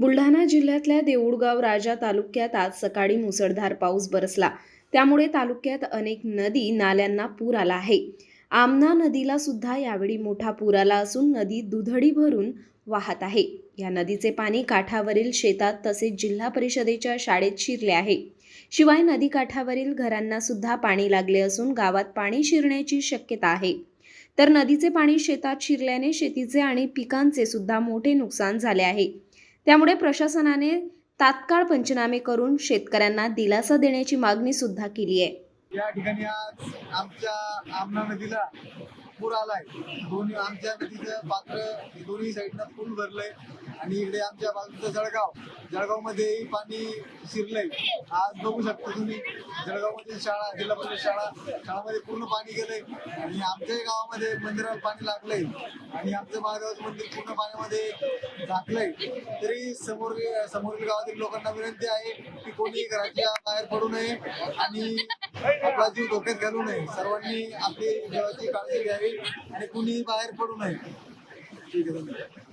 बुलढाणा जिल्ह्यातल्या देऊळगाव राजा तालुक्यात आज सकाळी मुसळधार पाऊस बरसला. त्यामुळे तालुक्यात अनेक नदी नाल्यांना पूर आला आहे. आमना नदीला सुद्धा यावेळी मोठा पूर आला असून नदी दुधडी भरून वाहत आहे. या नदीचे पाणी काठावरील शेतात तसेच जिल्हा परिषदेच्या शाळेत शिरले आहे. शिवाय नदीकाठावरील घरांना सुद्धा पाणी लागले असून गावात पाणी शिरण्याची शक्यता आहे. तर नदीचे पाणी शेतात शिरल्याने शेतीचे आणि पिकांचे सुद्धा मोठे नुकसान झाले आहे. त्यामुळे प्रशासनाने तात्काळ पंचनामे करून शेतकऱ्यांना दिलासा देण्याची मागणी सुद्धा केली आहे. या ठिकाणी आज आमच्या आमना नदीला पूर आलाय. दोन्ही आमच्या नदीचं पात्र दोन्ही साईडनं पूल भरलंय. आणि इकडे आमच्या बाजूचं जळगाव. जळगावमध्येही पाणी शिरलंय. आज बघू शकता तुम्ही जळगावमध्ये शाळा जिल्हा परिषद शाळा शाळामध्ये पूर्ण पाणी गेलंय. आणि आमच्याही गावामध्ये मंदिराला पाणी लागलंय. आणि आमचं माळगावचं मंदिर पूर्ण पाण्यामध्ये झाकलंय. तरी समोर समोरील गावातील लोकांना विनंती आहे की कोणी घराच्या बाहेर पडू नये आणि आपला जीव धोक्यात घालू नये. सर्वांनी आपली जीवाची काळजी घ्यावी आणि कुणीही बाहेर पडू नये. 这个。